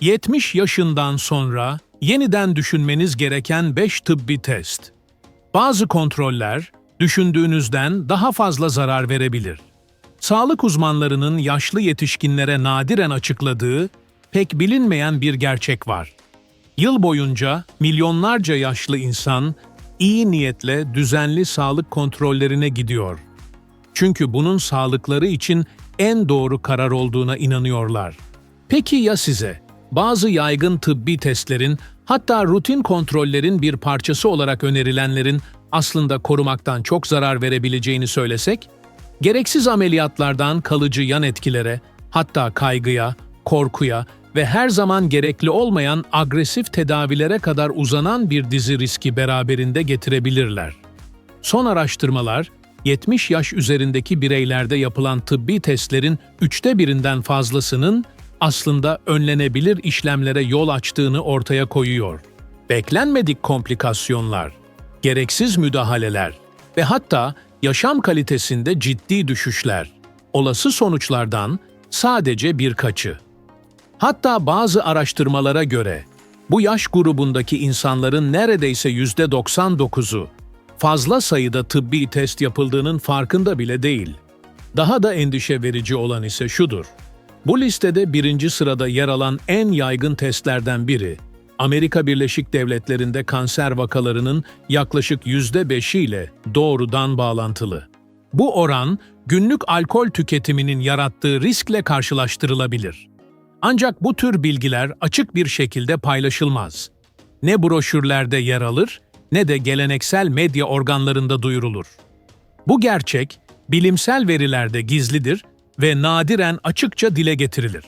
70 yaşından sonra yeniden düşünmeniz gereken 5 tıbbi test. Bazı kontroller düşündüğünüzden daha fazla zarar verebilir. Sağlık uzmanlarının yaşlı yetişkinlere nadiren açıkladığı pek bilinmeyen bir gerçek var. Yıl boyunca milyonlarca yaşlı insan iyi niyetle düzenli sağlık kontrollerine gidiyor. Çünkü bunun sağlıkları için en doğru karar olduğuna inanıyorlar. Peki ya size? Bazı yaygın tıbbi testlerin, hatta rutin kontrollerin bir parçası olarak önerilenlerin aslında korumaktan çok zarar verebileceğini söylesek? Gereksiz ameliyatlardan kalıcı yan etkilere, hatta kaygıya, korkuya ve her zaman gerekli olmayan agresif tedavilere kadar uzanan bir dizi riski beraberinde getirebilirler. Son araştırmalar, 70 yaş üzerindeki bireylerde yapılan tıbbi testlerin üçte birinden fazlasının aslında önlenebilir işlemlere yol açtığını ortaya koyuyor. Beklenmedik komplikasyonlar, gereksiz müdahaleler ve hatta yaşam kalitesinde ciddi düşüşler, olası sonuçlardan sadece birkaçı. Hatta bazı araştırmalara göre bu yaş grubundaki insanların neredeyse %99'u fazla sayıda tıbbi test yapıldığının farkında bile değil. Daha da endişe verici olan ise şudur. Bu listede birinci sırada yer alan en yaygın testlerden biri, Amerika Birleşik Devletleri'nde kanser vakalarının yaklaşık %5'i ile doğrudan bağlantılı. Bu oran, günlük alkol tüketiminin yarattığı riskle karşılaştırılabilir. Ancak bu tür bilgiler açık bir şekilde paylaşılmaz. Ne broşürlerde yer alır ne de geleneksel medya organlarında duyurulur. Bu gerçek bilimsel verilerde gizlidir ve nadiren açıkça dile getirilir.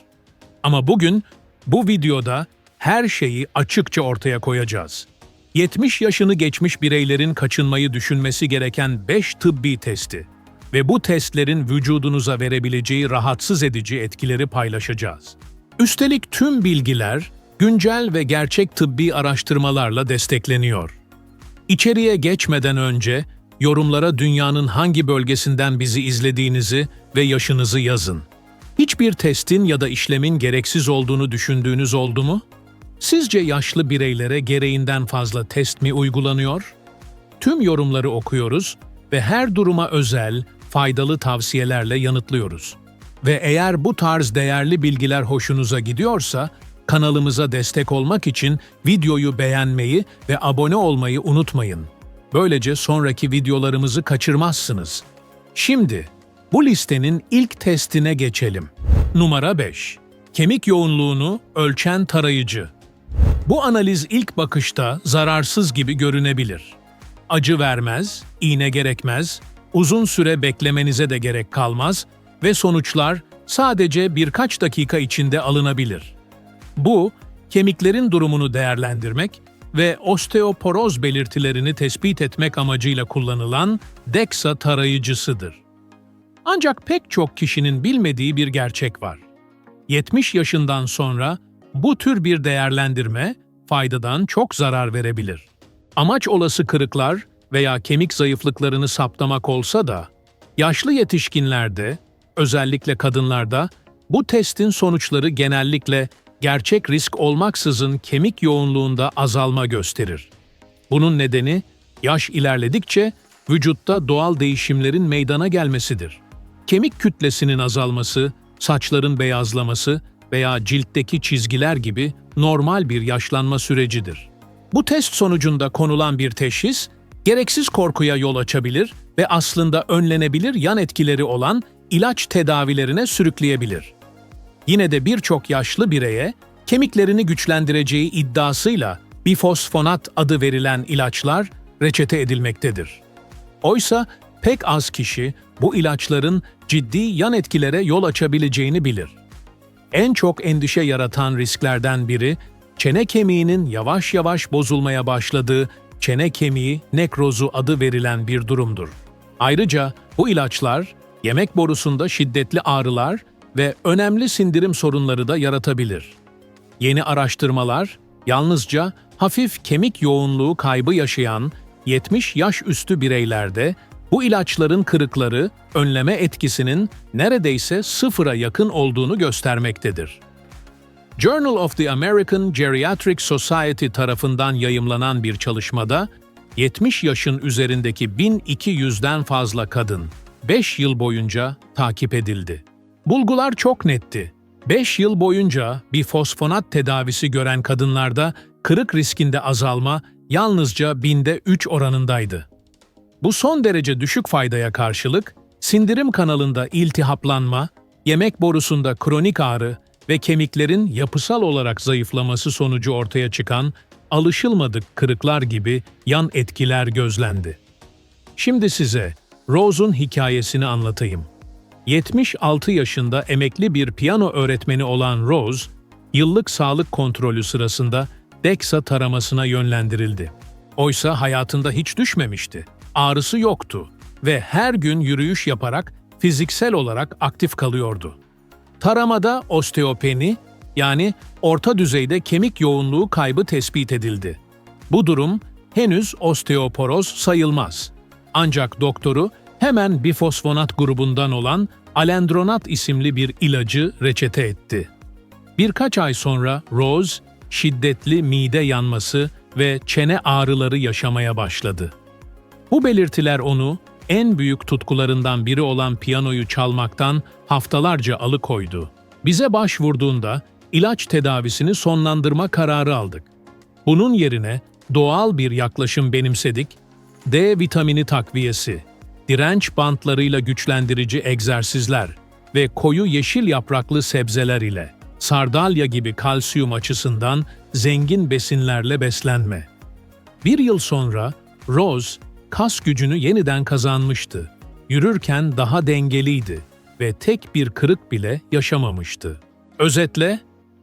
Ama bugün bu videoda her şeyi açıkça ortaya koyacağız. 70 yaşını geçmiş bireylerin kaçınmayı düşünmesi gereken 5 tıbbi testi ve bu testlerin vücudunuza verebileceği rahatsız edici etkileri paylaşacağız. Üstelik tüm bilgiler güncel ve gerçek tıbbi araştırmalarla destekleniyor. İçeriye geçmeden önce yorumlara dünyanın hangi bölgesinden bizi izlediğinizi ve yaşınızı yazın. Hiçbir testin ya da işlemin gereksiz olduğunu düşündüğünüz oldu mu? Sizce yaşlı bireylere gereğinden fazla test mi uygulanıyor? Tüm yorumları okuyoruz ve her duruma özel, faydalı tavsiyelerle yanıtlıyoruz. Ve eğer bu tarz değerli bilgiler hoşunuza gidiyorsa, kanalımıza destek olmak için videoyu beğenmeyi ve abone olmayı unutmayın. Böylece sonraki videolarımızı kaçırmazsınız. Şimdi bu listenin ilk testine geçelim. Numara 5. Kemik yoğunluğunu ölçen tarayıcı. Bu analiz ilk bakışta zararsız gibi görünebilir. Acı vermez, iğne gerekmez, uzun süre beklemenize de gerek kalmaz ve sonuçlar sadece birkaç dakika içinde alınabilir. Bu, kemiklerin durumunu değerlendirmek ve osteoporoz belirtilerini tespit etmek amacıyla kullanılan DEXA tarayıcısıdır. Ancak pek çok kişinin bilmediği bir gerçek var. 70 yaşından sonra bu tür bir değerlendirme faydadan çok zarar verebilir. Amaç olası kırıklar veya kemik zayıflıklarını saptamak olsa da, yaşlı yetişkinlerde, özellikle kadınlarda, bu testin sonuçları genellikle gerçek risk olmaksızın kemik yoğunluğunda azalma gösterir. Bunun nedeni yaş ilerledikçe vücutta doğal değişimlerin meydana gelmesidir. Kemik kütlesinin azalması, saçların beyazlaması veya ciltteki çizgiler gibi normal bir yaşlanma sürecidir. Bu test sonucunda konulan bir teşhis, gereksiz korkuya yol açabilir ve aslında önlenebilir yan etkileri olan ilaç tedavilerine sürükleyebilir. Yine de birçok yaşlı bireye kemiklerini güçlendireceği iddiasıyla bifosfonat adı verilen ilaçlar reçete edilmektedir. Oysa pek az kişi bu ilaçların ciddi yan etkilere yol açabileceğini bilir. En çok endişe yaratan risklerden biri, çene kemiğinin yavaş yavaş bozulmaya başladığı çene kemiği nekrozu adı verilen bir durumdur. Ayrıca bu ilaçlar yemek borusunda şiddetli ağrılar ve önemli sindirim sorunları da yaratabilir. Yeni araştırmalar yalnızca hafif kemik yoğunluğu kaybı yaşayan 70 yaş üstü bireylerde bu ilaçların kırıkları önleme etkisinin neredeyse sıfıra yakın olduğunu göstermektedir. Journal of the American Geriatric Society tarafından yayımlanan bir çalışmada 70 yaşın üzerindeki 1200'den fazla kadın 5 yıl boyunca takip edildi. Bulgular çok netti. 5 yıl boyunca bir fosfonat tedavisi gören kadınlarda kırık riskinde azalma yalnızca binde 3 oranındaydı. Bu son derece düşük faydaya karşılık, sindirim kanalında iltihaplanma, yemek borusunda kronik ağrı ve kemiklerin yapısal olarak zayıflaması sonucu ortaya çıkan alışılmadık kırıklar gibi yan etkiler gözlendi. Şimdi size Rose'un hikayesini anlatayım. 76 yaşında emekli bir piyano öğretmeni olan Rose, yıllık sağlık kontrolü sırasında DEXA taramasına yönlendirildi. Oysa hayatında hiç düşmemişti. Ağrısı yoktu ve her gün yürüyüş yaparak fiziksel olarak aktif kalıyordu. Taramada osteopeni yani orta düzeyde kemik yoğunluğu kaybı tespit edildi. Bu durum henüz osteoporoz sayılmaz. Ancak doktoru hemen bifosfonat grubundan olan alendronat isimli bir ilacı reçete etti. Birkaç ay sonra Rose, şiddetli mide yanması ve çene ağrıları yaşamaya başladı. Bu belirtiler onu en büyük tutkularından biri olan piyanoyu çalmaktan haftalarca alıkoydu. Bize başvurduğunda ilaç tedavisini sonlandırma kararı aldık. Bunun yerine doğal bir yaklaşım benimsedik. D vitamini takviyesi, direnç bantlarıyla güçlendirici egzersizler ve koyu yeşil yapraklı sebzeler ile sardalya gibi kalsiyum açısından zengin besinlerle beslenme. Bir yıl sonra Rose kas gücünü yeniden kazanmıştı. Yürürken daha dengeliydi ve tek bir kırık bile yaşamamıştı. Özetle,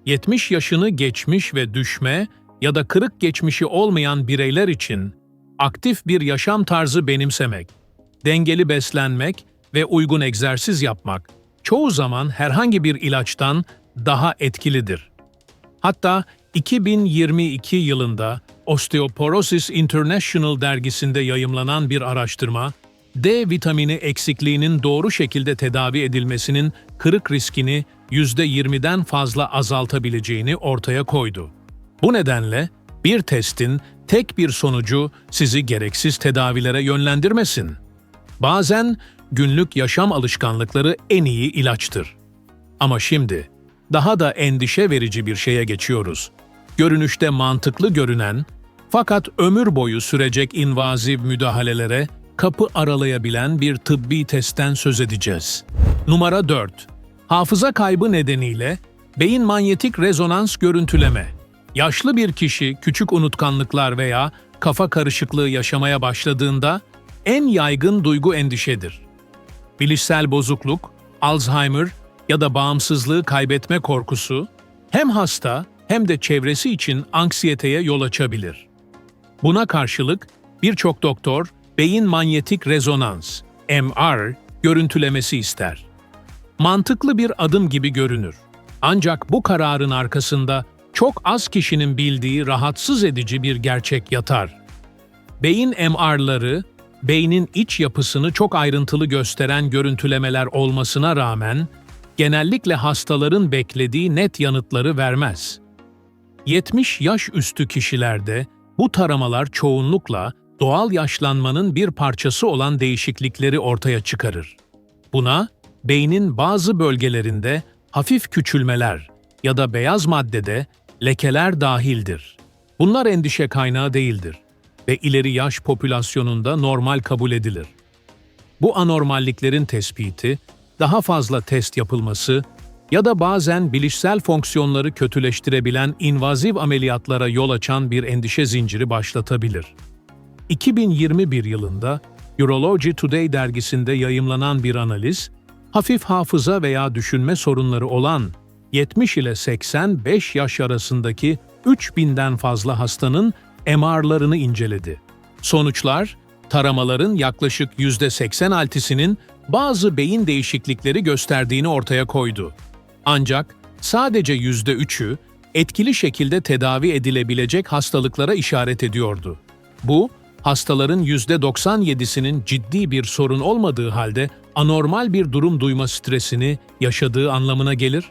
70 yaşını geçmiş ve düşme ya da kırık geçmişi olmayan bireyler için aktif bir yaşam tarzı benimsemek, dengeli beslenmek ve uygun egzersiz yapmak çoğu zaman herhangi bir ilaçtan daha etkilidir. Hatta 2022 yılında Osteoporosis International dergisinde yayımlanan bir araştırma, D vitamini eksikliğinin doğru şekilde tedavi edilmesinin kırık riskini %20'den fazla azaltabileceğini ortaya koydu. Bu nedenle bir testin tek bir sonucu sizi gereksiz tedavilere yönlendirmesin. Bazen günlük yaşam alışkanlıkları en iyi ilaçtır. Ama şimdi daha da endişe verici bir şeye geçiyoruz. Görünüşte mantıklı görünen fakat ömür boyu sürecek invaziv müdahalelere kapı aralayabilen bir tıbbi testten söz edeceğiz. Numara 4. Hafıza kaybı nedeniyle beyin manyetik rezonans görüntüleme. Yaşlı bir kişi küçük unutkanlıklar veya kafa karışıklığı yaşamaya başladığında en yaygın duygu endişedir. Bilişsel bozukluk, Alzheimer ya da bağımsızlığı kaybetme korkusu hem hasta hem de çevresi için anksiyeteye yol açabilir. Buna karşılık birçok doktor beyin manyetik rezonans MR görüntülemesi ister. Mantıklı bir adım gibi görünür. Ancak bu kararın arkasında çok az kişinin bildiği rahatsız edici bir gerçek yatar. Beyin MR'ları, beynin iç yapısını çok ayrıntılı gösteren görüntülemeler olmasına rağmen, genellikle hastaların beklediği net yanıtları vermez. 70 yaş üstü kişilerde bu taramalar çoğunlukla doğal yaşlanmanın bir parçası olan değişiklikleri ortaya çıkarır. Buna, beynin bazı bölgelerinde hafif küçülmeler ya da beyaz maddede lekeler dahildir. Bunlar endişe kaynağı değildir ve ileri yaş popülasyonunda normal kabul edilir. Bu anormalliklerin tespiti, daha fazla test yapılması ya da bazen bilişsel fonksiyonları kötüleştirebilen invaziv ameliyatlara yol açan bir endişe zinciri başlatabilir. 2021 yılında Urology Today dergisinde yayımlanan bir analiz, hafif hafıza veya düşünme sorunları olan 70 ile 85 yaş arasındaki 3000'den fazla hastanın MR'larını inceledi. Sonuçlar, taramaların yaklaşık %86'sinin bazı beyin değişiklikleri gösterdiğini ortaya koydu. Ancak sadece %3'ü etkili şekilde tedavi edilebilecek hastalıklara işaret ediyordu. Bu, hastaların %97'sinin ciddi bir sorun olmadığı halde anormal bir durum duyma stresini yaşadığı anlamına gelir.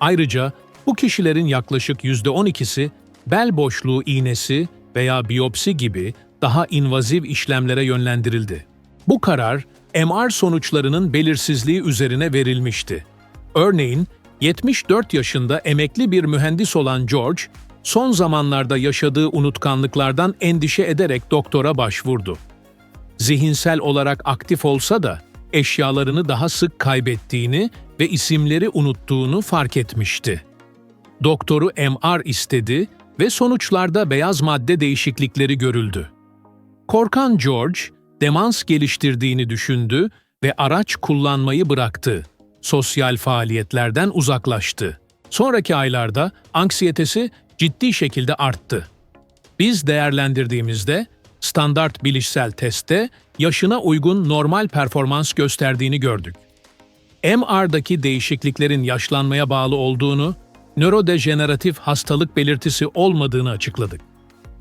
Ayrıca Bu kişilerin yaklaşık %12'si bel boşluğu iğnesi veya biyopsi gibi daha invaziv işlemlere yönlendirildi. Bu karar MR sonuçlarının belirsizliği üzerine verilmişti. Örneğin 74 yaşında emekli bir mühendis olan George, son zamanlarda yaşadığı unutkanlıklardan endişe ederek doktora başvurdu. Zihinsel olarak aktif olsa da eşyalarını daha sık kaybettiğini ve isimleri unuttuğunu fark etmişti. Doktoru MR istedi ve sonuçlarda beyaz madde değişiklikleri görüldü. Korkan George, demans geliştirdiğini düşündü ve araç kullanmayı bıraktı. Sosyal faaliyetlerden uzaklaştı. Sonraki aylarda anksiyetesi ciddi şekilde arttı. Biz değerlendirdiğimizde standart bilişsel testte yaşına uygun normal performans gösterdiğini gördük. MR'daki değişikliklerin yaşlanmaya bağlı olduğunu, nörodejeneratif hastalık belirtisi olmadığını açıkladık.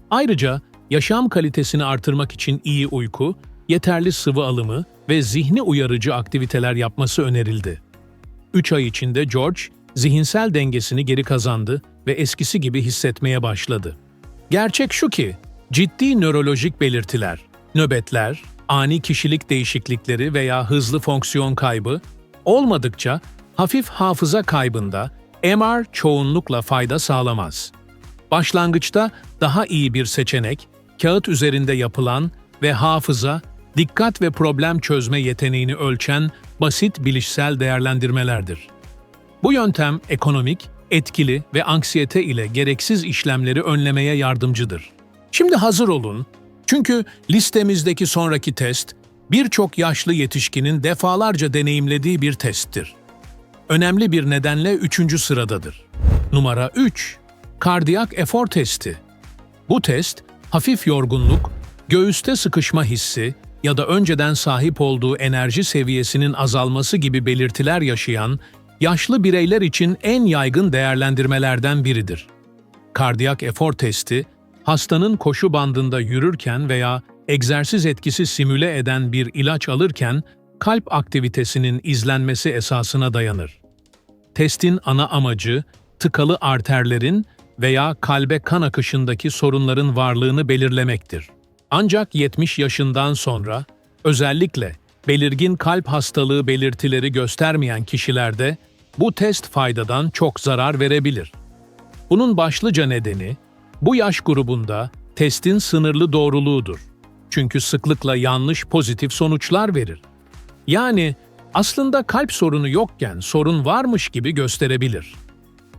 Ayrıca yaşam kalitesini artırmak için iyi uyku, yeterli sıvı alımı ve zihni uyarıcı aktiviteler yapması önerildi. 3 ay içinde George, zihinsel dengesini geri kazandı ve eskisi gibi hissetmeye başladı. Gerçek şu ki, ciddi nörolojik belirtiler, nöbetler, ani kişilik değişiklikleri veya hızlı fonksiyon kaybı olmadıkça hafif hafıza kaybında MR çoğunlukla fayda sağlamaz. Başlangıçta daha iyi bir seçenek, kağıt üzerinde yapılan ve hafıza, dikkat ve problem çözme yeteneğini ölçen basit bilişsel değerlendirmelerdir. Bu yöntem ekonomik, etkili ve anksiyete ile gereksiz işlemleri önlemeye yardımcıdır. Şimdi hazır olun. Çünkü listemizdeki sonraki test birçok yaşlı yetişkinin defalarca deneyimlediği bir testtir. Önemli bir nedenle üçüncü sıradadır. Numara 3. Kardiyak efor testi. Bu test, hafif yorgunluk, göğüste sıkışma hissi ya da önceden sahip olduğu enerji seviyesinin azalması gibi belirtiler yaşayan yaşlı bireyler için en yaygın değerlendirmelerden biridir. Kardiyak efor testi, hastanın koşu bandında yürürken veya egzersiz etkisi simüle eden bir ilaç alırken kalp aktivitesinin izlenmesi esasına dayanır. Testin ana amacı, tıkalı arterlerin veya kalbe kan akışındaki sorunların varlığını belirlemektir. Ancak 70 yaşından sonra, özellikle belirgin kalp hastalığı belirtileri göstermeyen kişilerde bu test faydadan çok zarar verebilir. Bunun başlıca nedeni, bu yaş grubunda testin sınırlı doğruluğudur. Çünkü sıklıkla yanlış pozitif sonuçlar verir. Yani aslında kalp sorunu yokken sorun varmış gibi gösterebilir.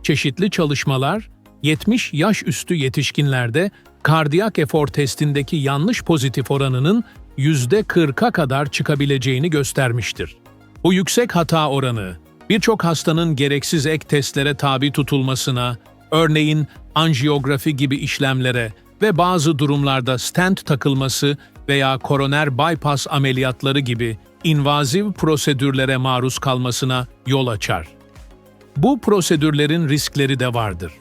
Çeşitli çalışmalar 70 yaş üstü yetişkinlerde kardiyak efor testindeki yanlış pozitif oranının %40'a kadar çıkabileceğini göstermiştir. Bu yüksek hata oranı birçok hastanın gereksiz ek testlere tabi tutulmasına, örneğin anjiyografi gibi işlemlere ve bazı durumlarda stent takılması veya koroner bypass ameliyatları gibi invaziv prosedürlere maruz kalmasına yol açar. Bu prosedürlerin riskleri de vardır.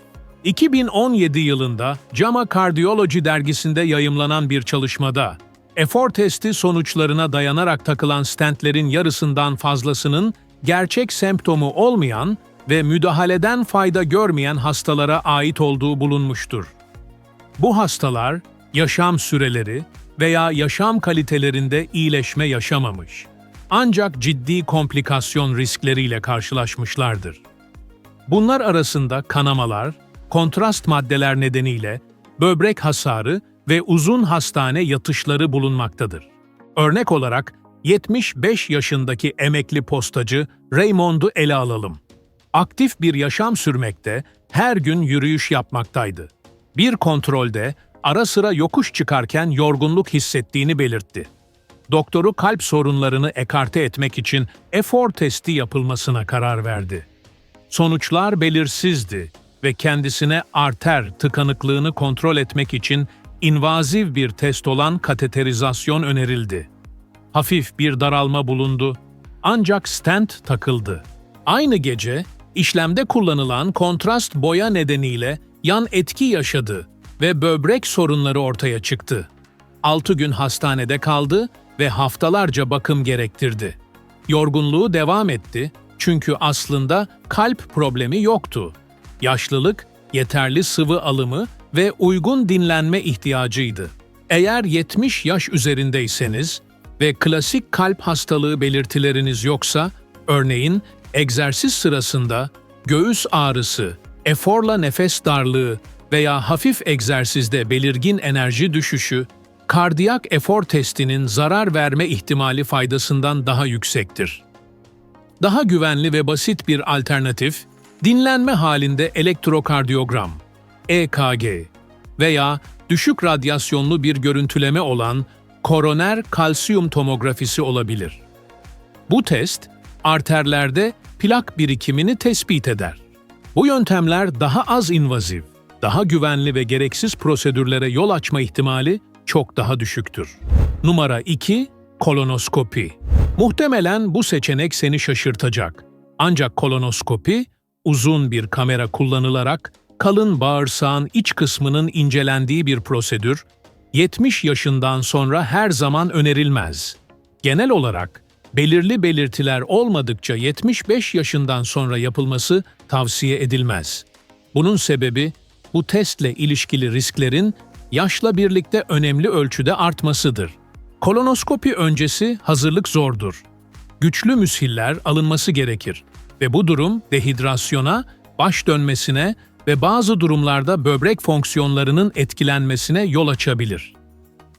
2017 yılında JAMA Cardiology dergisinde yayımlanan bir çalışmada, efor testi sonuçlarına dayanarak takılan stentlerin yarısından fazlasının gerçek semptomu olmayan ve müdahaleden fayda görmeyen hastalara ait olduğu bulunmuştur. Bu hastalar, yaşam süreleri veya yaşam kalitelerinde iyileşme yaşamamış. Ancak ciddi komplikasyon riskleriyle karşılaşmışlardır. Bunlar arasında kanamalar, kontrast maddeler nedeniyle böbrek hasarı ve uzun hastane yatışları bulunmaktadır. Örnek olarak 75 yaşındaki emekli postacı Raymond'u ele alalım. Aktif bir yaşam sürmekte, her gün yürüyüş yapmaktaydı. Bir kontrolde ara sıra yokuş çıkarken yorgunluk hissettiğini belirtti. Doktoru kalp sorunlarını ekarte etmek için efor testi yapılmasına karar verdi. Sonuçlar belirsizdi ve kendisine arter tıkanıklığını kontrol etmek için invaziv bir test olan kateterizasyon önerildi. Hafif bir daralma bulundu ancak stent takıldı. Aynı gece işlemde kullanılan kontrast boya nedeniyle yan etki yaşadı ve böbrek sorunları ortaya çıktı. 6 gün hastanede kaldı ve haftalarca bakım gerektirdi. Yorgunluğu devam etti çünkü aslında kalp problemi yoktu. Yaşlılık, yeterli sıvı alımı ve uygun dinlenme ihtiyacıydı. Eğer 70 yaş üzerindeyseniz ve klasik kalp hastalığı belirtileriniz yoksa, örneğin egzersiz sırasında göğüs ağrısı, eforla nefes darlığı veya hafif egzersizde belirgin enerji düşüşü, kardiyak efor testinin zarar verme ihtimali faydasından daha yüksektir. Daha güvenli ve basit bir alternatif, dinlenme halinde elektrokardiyogram, EKG veya düşük radyasyonlu bir görüntüleme olan koroner kalsiyum tomografisi olabilir. Bu test, arterlerde plak birikimini tespit eder. Bu yöntemler daha az invazif, daha güvenli ve gereksiz prosedürlere yol açma ihtimali çok daha düşüktür. Numara 2. Kolonoskopi. Muhtemelen bu seçenek seni şaşırtacak. Ancak kolonoskopi, uzun bir kamera kullanılarak kalın bağırsağın iç kısmının incelendiği bir prosedür, 70 yaşından sonra her zaman önerilmez. Genel olarak belirli belirtiler olmadıkça 75 yaşından sonra yapılması tavsiye edilmez. Bunun sebebi bu testle ilişkili risklerin yaşla birlikte önemli ölçüde artmasıdır. Kolonoskopi öncesi hazırlık zordur. Güçlü müshiller alınması gerekir ve bu durum dehidrasyona, baş dönmesine ve bazı durumlarda böbrek fonksiyonlarının etkilenmesine yol açabilir.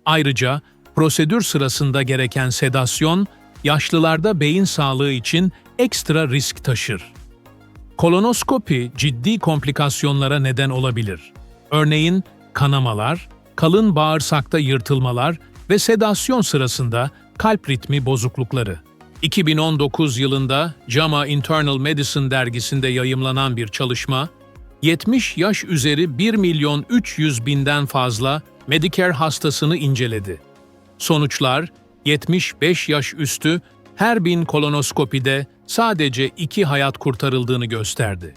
Ayrıca prosedür sırasında gereken sedasyon, yaşlılarda beyin sağlığı için ekstra risk taşır. Kolonoskopi ciddi komplikasyonlara neden olabilir. Örneğin kanamalar, kalın bağırsakta yırtılmalar ve sedasyon sırasında kalp ritmi bozuklukları. 2019 yılında JAMA Internal Medicine dergisinde yayımlanan bir çalışma, 70 yaş üzeri 1 milyon 300 binden fazla Medicare hastasını inceledi. Sonuçlar, 75 yaş üstü her bin kolonoskopide sadece iki hayat kurtarıldığını gösterdi.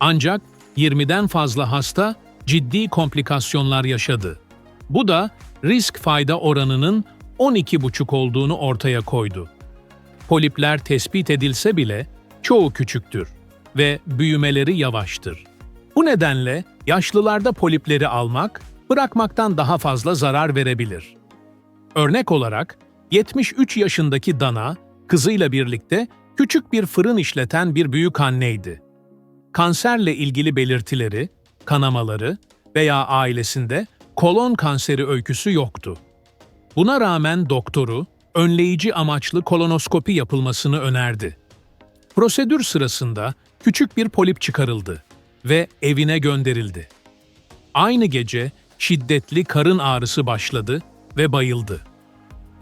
Ancak 20'den fazla hasta ciddi komplikasyonlar yaşadı. Bu da risk fayda oranının 12,5 olduğunu ortaya koydu. Polipler tespit edilse bile çoğu küçüktür ve büyümeleri yavaştır. Bu nedenle yaşlılarda polipleri almak, bırakmaktan daha fazla zarar verebilir. Örnek olarak 73 yaşındaki Dana, kızıyla birlikte küçük bir fırın işleten bir büyük anneydi. Kanserle ilgili belirtileri, kanamaları veya ailesinde kolon kanseri öyküsü yoktu. Buna rağmen doktoru, önleyici amaçlı kolonoskopi yapılmasını önerdi. Prosedür sırasında küçük bir polip çıkarıldı ve evine gönderildi. Aynı gece şiddetli karın ağrısı başladı ve bayıldı.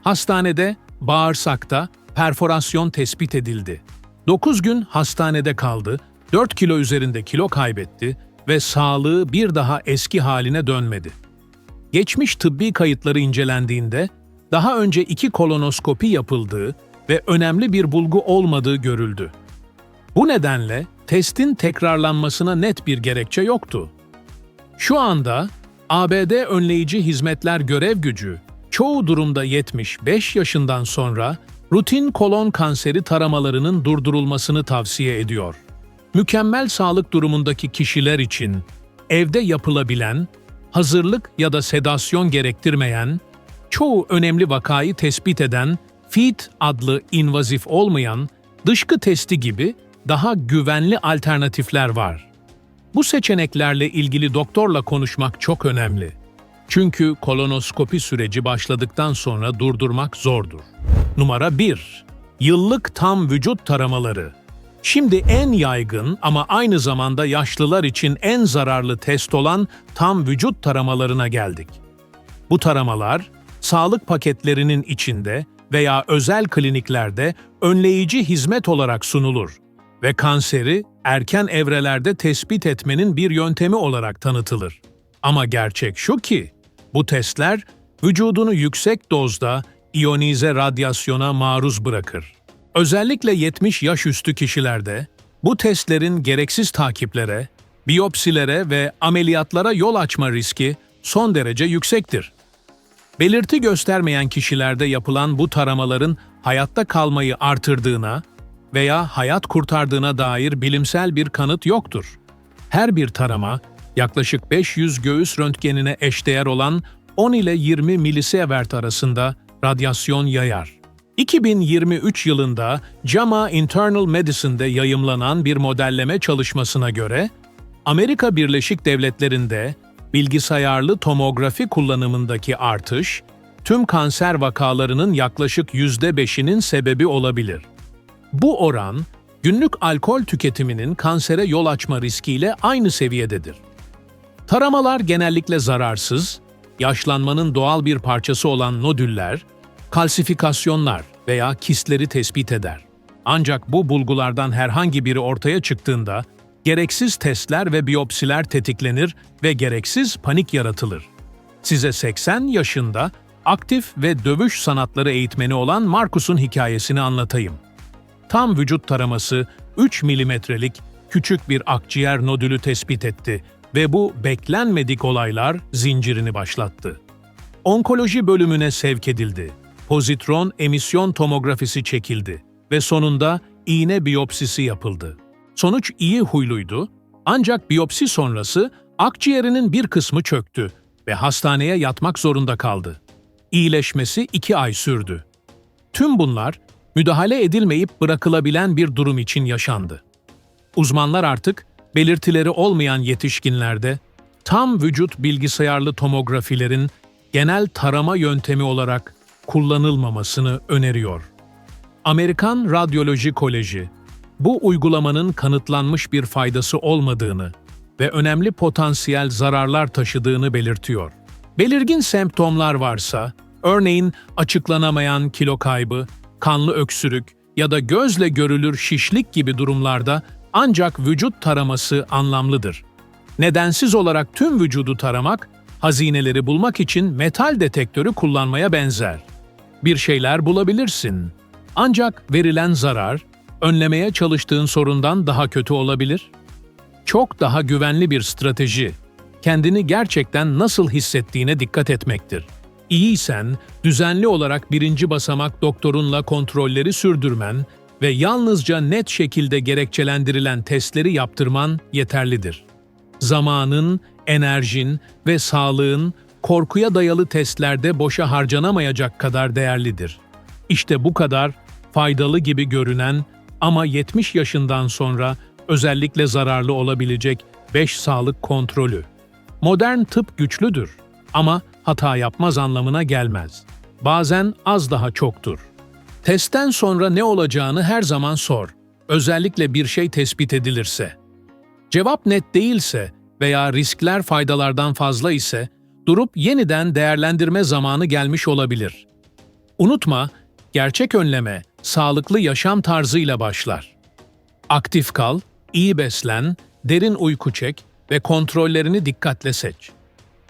Hastanede bağırsakta perforasyon tespit edildi. 9 gün hastanede kaldı, 4 kilo üzerinde kilo kaybetti ve sağlığı bir daha eski haline dönmedi. Geçmiş tıbbi kayıtları incelendiğinde daha önce iki kolonoskopi yapıldığı ve önemli bir bulgu olmadığı görüldü. Bu nedenle testin tekrarlanmasına net bir gerekçe yoktu. Şu anda ABD Önleyici Hizmetler Görev Gücü çoğu durumda 75 yaşından sonra rutin kolon kanseri taramalarının durdurulmasını tavsiye ediyor. Mükemmel sağlık durumundaki kişiler için evde yapılabilen, hazırlık ya da sedasyon gerektirmeyen, çoğu önemli vakayı tespit eden FEET adlı invazif olmayan dışkı testi gibi daha güvenli alternatifler var. Bu seçeneklerle ilgili doktorla konuşmak çok önemli. Çünkü kolonoskopi süreci başladıktan sonra durdurmak zordur. Numara 1. Yıllık tam vücut taramaları. Şimdi en yaygın ama aynı zamanda yaşlılar için en zararlı test olan tam vücut taramalarına geldik. Bu taramalar, sağlık paketlerinin içinde veya özel kliniklerde önleyici hizmet olarak sunulur ve kanseri erken evrelerde tespit etmenin bir yöntemi olarak tanıtılır. Ama gerçek şu ki, bu testler vücudunu yüksek dozda iyonize radyasyona maruz bırakır. Özellikle 70 yaş üstü kişilerde bu testlerin gereksiz takiplere, biyopsilere ve ameliyatlara yol açma riski son derece yüksektir. Belirti göstermeyen kişilerde yapılan bu taramaların hayatta kalmayı artırdığına veya hayat kurtardığına dair bilimsel bir kanıt yoktur. Her bir tarama yaklaşık 500 göğüs röntgenine eşdeğer olan 10 ile 20 milisievert arasında radyasyon yayar. 2023 yılında JAMA Internal Medicine'de yayımlanan bir modelleme çalışmasına göre, Amerika Birleşik Devletleri'nde bilgisayarlı tomografi kullanımındaki artış, tüm kanser vakalarının yaklaşık %5'inin sebebi olabilir. Bu oran, günlük alkol tüketiminin kansere yol açma riskiyle aynı seviyededir. Taramalar genellikle zararsız, yaşlanmanın doğal bir parçası olan nodüller, kalsifikasyonlar veya kistleri tespit eder. Ancak bu bulgulardan herhangi biri ortaya çıktığında gereksiz testler ve biyopsiler tetiklenir ve gereksiz panik yaratılır. Size 80 yaşında aktif ve dövüş sanatları eğitmeni olan Markus'un hikayesini anlatayım. Tam vücut taraması 3 milimetrelik küçük bir akciğer nodülü tespit etti ve bu beklenmedik olaylar zincirini başlattı. Onkoloji bölümüne sevk edildi. Pozitron emisyon tomografisi çekildi ve sonunda iğne biyopsisi yapıldı. Sonuç iyi huyluydu ancak biyopsi sonrası akciğerinin bir kısmı çöktü ve hastaneye yatmak zorunda kaldı. İyileşmesi iki ay sürdü. Tüm bunlar müdahale edilmeyip bırakılabilen bir durum için yaşandı. Uzmanlar artık belirtileri olmayan yetişkinlerde tam vücut bilgisayarlı tomografilerin genel tarama yöntemi olarak kullanılmamasını öneriyor. Amerikan Radyoloji Koleji bu uygulamanın kanıtlanmış bir faydası olmadığını ve önemli potansiyel zararlar taşıdığını belirtiyor. Belirgin semptomlar varsa, örneğin açıklanamayan kilo kaybı, kanlı öksürük ya da gözle görülür şişlik gibi durumlarda ancak vücut taraması anlamlıdır. Nedensiz olarak tüm vücudu taramak, hazineleri bulmak için metal detektörü kullanmaya benzer. Bir şeyler bulabilirsin. Ancak verilen zarar, önlemeye çalıştığın sorundan daha kötü olabilir. Çok daha güvenli bir strateji, kendini gerçekten nasıl hissettiğine dikkat etmektir. İyiysen, düzenli olarak birinci basamak doktorunla kontrolleri sürdürmen ve yalnızca net şekilde gerekçelendirilen testleri yaptırman yeterlidir. Zamanın, enerjin ve sağlığın korkuya dayalı testlerde boşa harcanamayacak kadar değerlidir. İşte bu kadar faydalı gibi görünen ama 70 yaşından sonra özellikle zararlı olabilecek 5 sağlık kontrolü. Modern tıp güçlüdür ama hata yapmaz anlamına gelmez. Bazen az daha çoktur. Testten sonra ne olacağını her zaman sor. Özellikle bir şey tespit edilirse. Cevap net değilse veya riskler faydalardan fazla ise durup yeniden değerlendirme zamanı gelmiş olabilir. Unutma, gerçek önleme sağlıklı yaşam tarzıyla başlar. Aktif kal, iyi beslen, derin uyku çek ve kontrollerini dikkatle seç.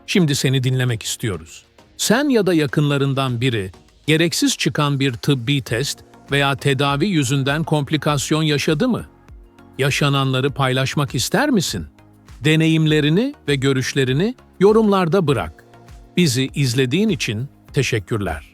Şimdi seni dinlemek istiyoruz. Sen ya da yakınlarından biri gereksiz çıkan bir tıbbi test veya tedavi yüzünden komplikasyon yaşadı mı? Yaşananları paylaşmak ister misin? Deneyimlerini ve görüşlerini yorumlarda bırak. Bizi izlediğin için teşekkürler.